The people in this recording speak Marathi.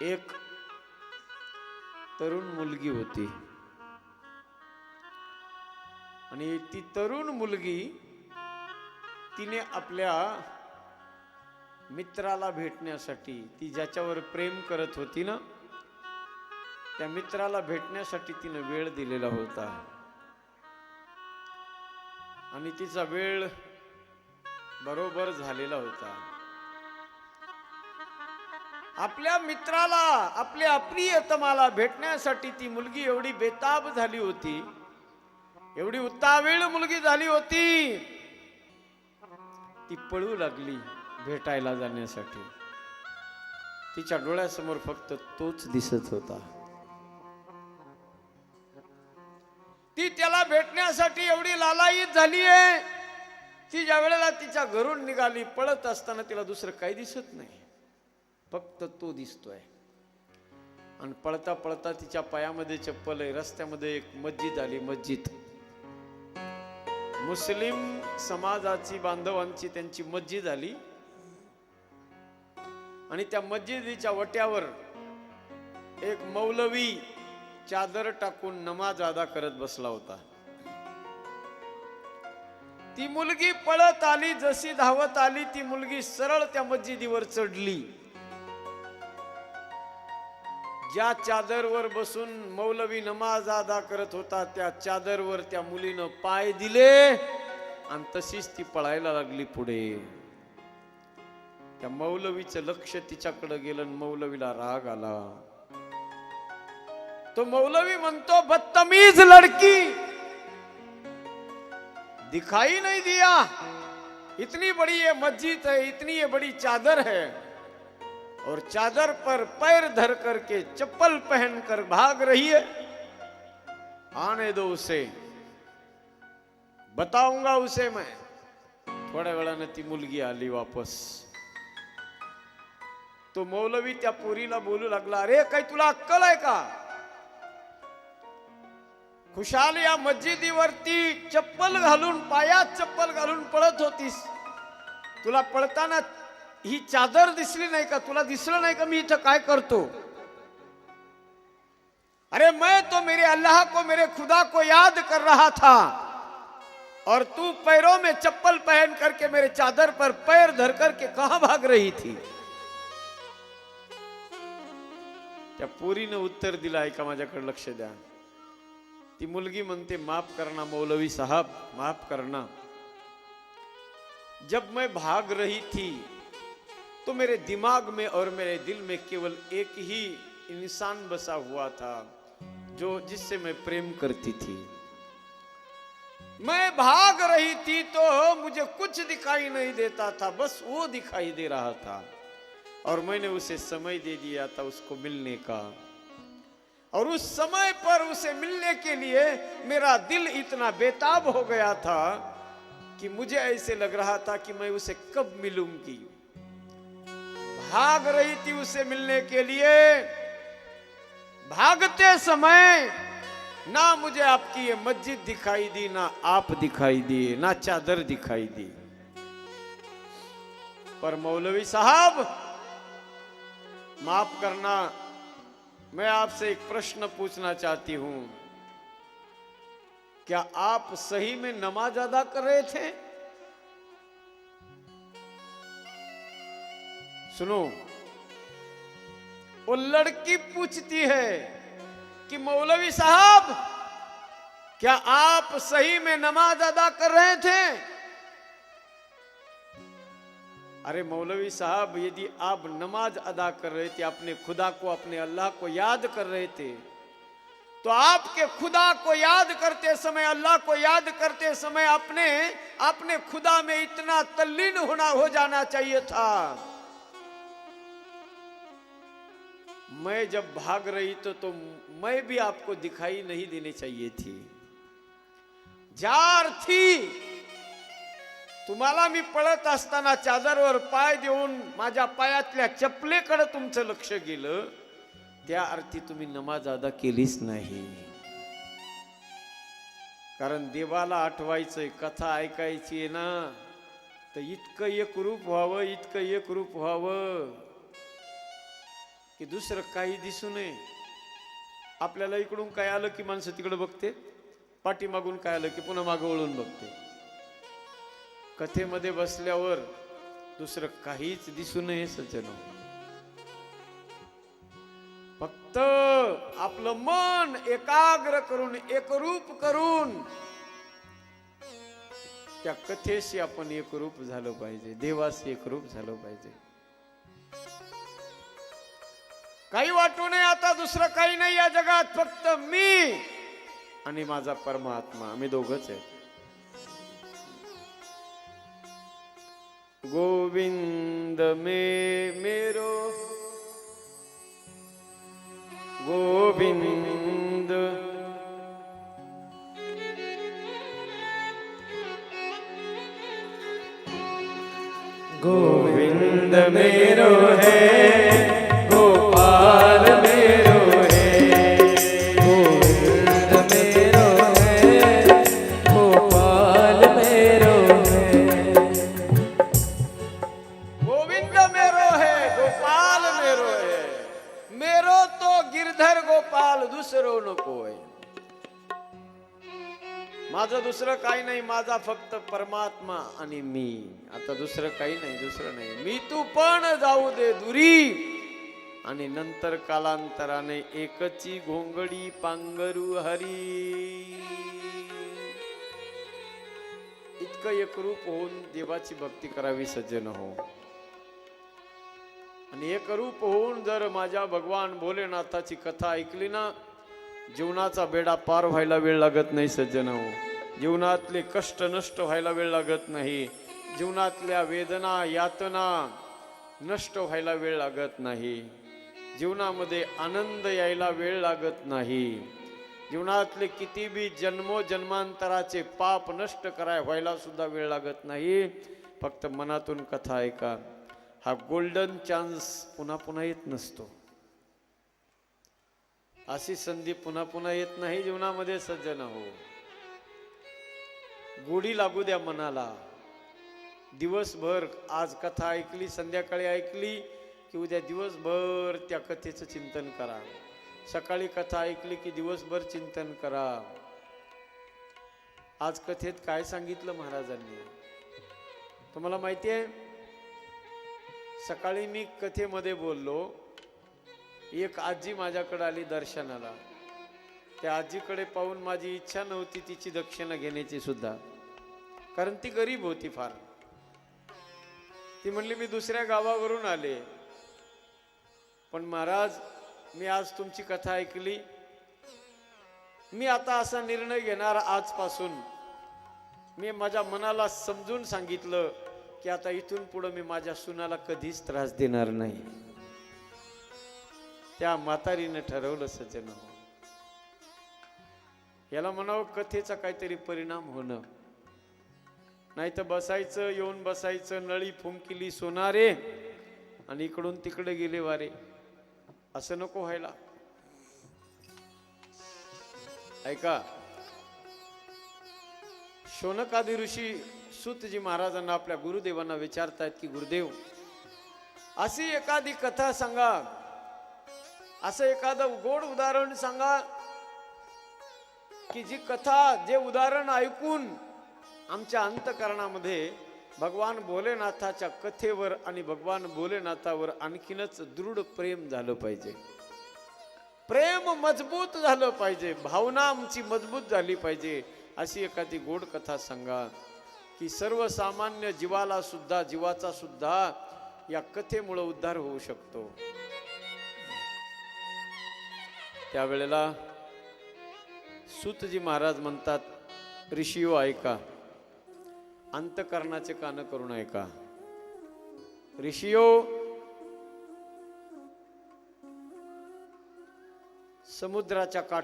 एक तरुण मुलगी होती. आणि ती तरुण मुलगी तिने आपल्या मित्राला भेटण्यासाठी ती ज्याच्यावर प्रेम करत होती ना त्या मित्राला भेटण्यासाठी तिने वेळ दिलेला होता. आणि तिचा वेळ बरोबर झालेला होता. आपल्या मित्राला आपल्या प्रियतमाला भेटण्यासाठी ती मुलगी एवढी बेताब झाली होती. एवढी उतावीळ मुलगी झाली होती. ती पळू लागली भेटायला जाण्यासाठी. तिच्या डोळ्यासमोर फक्त तोच दिसत होता. ती त्याला भेटण्यासाठी एवढी लालायित झाली आहे ती ज्या वेळेला तिच्या घरून निघाली पळत असताना तिला दुसरं काही दिसत नाही. फक्त तो दिसतोय. आणि पळता पळता तिच्या पायामध्ये चप्पल आहे. रस्त्यामध्ये एक मस्जिद आली मस्जिद. मुस्लिम समाजाची बांधवांची त्यांची मस्जिद आली. आणि त्या मस्जिदीच्या वट्यावर एक मौलवी चादर टाकून नमाज अदा करत बसला होता. ती मुलगी पळत आली जशी धावत आली ती मुलगी सरळ त्या मस्जिदीवर चढली. ज्या चादरवर बसून मौलवी नमाज अदा करत होता त्या चादरवर त्या मुलीनं पाय दिले आणि तशीच ती पळायला लागली पुढे. त्या मौलवीचं लक्ष तिच्याकडे गेलं मौलवीला राग आला. तो मौलवी म्हणतो बदतमीज लड़की दिखाई नहीं दिया. इतनी बड़ी ये मस्जिद है इतनी ये बड़ी चादर है. और चादर पर पैर धर करके चप्पल पहनकर भाग रही है। आने दो उसे। बताऊंगा उसे मैं। थोड्या वेळानं ती मुलगी आली वापस। तो मौलवी त्या पोरीला बोलू लागला अरे काही तुला अक्कल आहे का? खुशाल या मस्जिदीवरती चप्पल घालून पायात चप्पल घालून पळत होतीस. तुला पळताना ही चादर दिसली नाही का? तुला दिसलं नाही का मी इथं काय करतो? अरे मैं तो मेरे अल्लाह को, मेरे खुदा को याद कर रहा था। और तू पैरों में चप्पल पहन करके मेरे चादर पर पैर धर करके कहा भाग रही थी? त्या पोरीनं उत्तर दिलं आहे का माझ्याकडे लक्ष द्या। ती मुलगी म्हणते, माफ़ करना मौलवी साहब, माफ़ करना। जब मैं भाग रही थी तो मेरे दिमाग में और मेरे दिल में केवल एक ही इंसान बसा हुआ था, जो जिससे मैं प्रेम करती थी। मैं भाग रही थी तो मुझे कुछ दिखाई नहीं देता था, बस वो दिखाई दे रहा था। और मैंने उसे समय दे दिया था उसको मिलने का। और उस समय पर उसे मिलने के लिए मेरा दिल इतना बेताब हो गया था कि मुझे ऐसे लग रहा था कि मैं उसे कब मिलूँगी। भाग रही थी उसे मिलने के लिए। भागते समय ना मुझे आपकी ये मस्जिद दिखाई दी, ना आप दिखाई दिए ना चादर दिखाई दी। पर मौलवी साहब, माफ़ करना, मैं आपसे एक प्रश्न पूछना चाहती हूँ। क्या आप सही में नमाज़ अदा कर रहे थे? सुनो। वो लड़की पूछती है कि, मौलवी साहब, क्या आप सही में नमाज़ अदा कर रहे थे? अरे मौलवी साहब, यदि आप नमाज़ अदा कर रहे थे अपने खुदा को अपने अल्लाह को याद कर रहे थे तो आपके खुदा को याद करते समय, अल्लाह को याद करते समय अपने अपने खुदा में इतना तल्लीन होना, हो जाना चाहिए था। मैं जब भाग रही तो तो मैं भी आपको दिखाई नहीं देने चाहिए थी। जार थी। तुम्हाला मी पळत असताना चादरवर पाय देऊन माझ्या पायातल्या चपलेकडे तुमचं लक्ष गेलं त्या अर्थी तुम्ही नमाज अदा केलीच नाही. कारण देवाला आठवायचंय कथा ऐकायची आहे ना तर इतकं एकरूप व्हावं इतकं एकरूप व्हावं. की दुसरं काही दिसू नये. आपल्याला इकडून काय आलं की माणसं तिकडे बघते? पाठीमागून काय आलं की पुन्हा मागं वळून बघते. कथेमध्ये बसल्यावर दुसरं काहीच दिसू नये सज्जन. फक्त आपलं मन एकाग्र करून एकरूप करून त्या कथेशी आपण एकरूप झालं पाहिजे देवाशी एकरूप झालं पाहिजे. काही वाटू नये आता दुसरं काही नाही या जगात फक्त मी आणि माझा परमात्मा. आम्ही दोघच आहे गोविंद मे मेरो. गोविंद. गोविंद मेरो है। गिरधर गोपाल दुसरो नकोय माझं दुसरं काही नाही माझा फक्त परमात्मा आणि मी. आता दुसरं काही नाही दुसरं नाही. मी तू पण जाऊ दे दुरी. आणि नंतर कालांतराने एकची घोंगडी पांगरू हरी. इतकं एकरूप होऊन देवाची भक्ती करावी सज्जन हो. आणि एकरूप होऊन जर माझ्या भगवान भोलेनाथाची कथा ऐकली ना जीवनाचा बेडा पार व्हायला वेळ लागत नाही सज्जन. हो जीवनातले कष्ट नष्ट व्हायला वेळ लागत नाही. जीवनातल्या वेदना यातना नष्ट व्हायला वेळ लागत नाही. जीवनामध्ये आनंद यायला वेळ लागत नाही. जीवनातले किती बी जन्मोजन्मांतराचे पाप नष्ट कराय व्हायला सुद्धा वेळ लागत नाही. फक्त मनातून कथा ऐका. हा गोल्डन चान्स पुन्हा पुन्हा येत नसतो. अशी संधी पुन्हा पुन्हा येत नाही जीवनामध्ये सज्जन हो गोडी लागू द्या मनाला. दिवसभर आज कथा ऐकली संध्याकाळी ऐकली की उद्या दिवसभर त्या कथेचं चिंतन करा. सकाळी कथा ऐकली की दिवसभर चिंतन करा. आज कथेत काय सांगितलं महाराजांनी? तुम्हाला माहिती आहे? सकाळी मी कथेमध्ये बोललो. एक आजी माझ्याकडे आली दर्शनाला. त्या आजीकडे पाहून माझी इच्छा नव्हती तिची दक्षिणा घेण्याची सुद्धा. कारण ती गरीब होती फार. ती म्हणली मी दुसऱ्या गावावरून आले. पण महाराज मी आज तुमची कथा ऐकली. मी आता असा निर्णय घेणार आजपासून. मी माझ्या मनाला समजून सांगितलं. की आता इथून पुढं मी माझ्या सुनाला कधीच त्रास देणार नाही. त्या म्हातारीनं ठरवलं सज्जन हो. याला म्हणावं कथेचा काहीतरी परिणाम होणं. नाही तर बसायचं येऊन बसायचं नळी फुंकिली सोनारे आणि इकडून तिकडे गेले वारे. असं नको व्हायला. ऐका शोनकादी ऋषी सुतजी महाराजांना आपल्या गुरुदेवांना विचारतायत की गुरुदेव अशी एखादी कथा सांगा. असं एखादं गोड उदाहरण सांगा की जी कथा जे उदाहरण ऐकून आमच्या अंतकरणामध्ये भगवान भोलेनाथाच्या कथेवर आणि भगवान भोलेनाथावर आणखीनच दृढ प्रेम झालं पाहिजे. प्रेम मजबूत झालं पाहिजे. भावना आमची मजबूत झाली पाहिजे. अशी एखादी गोड कथा सांगा. की सर्वसामान्य जीवाला सुद्धा जीवाचा सुद्धा या कथेमुळं उद्धार होऊ शकतो. त्यावेळेला सुतजी महाराज म्हणतात ऋषियो ऐका अंतकरणाचे कान करून ऐका. ऋषियो समुद्राच्या काठ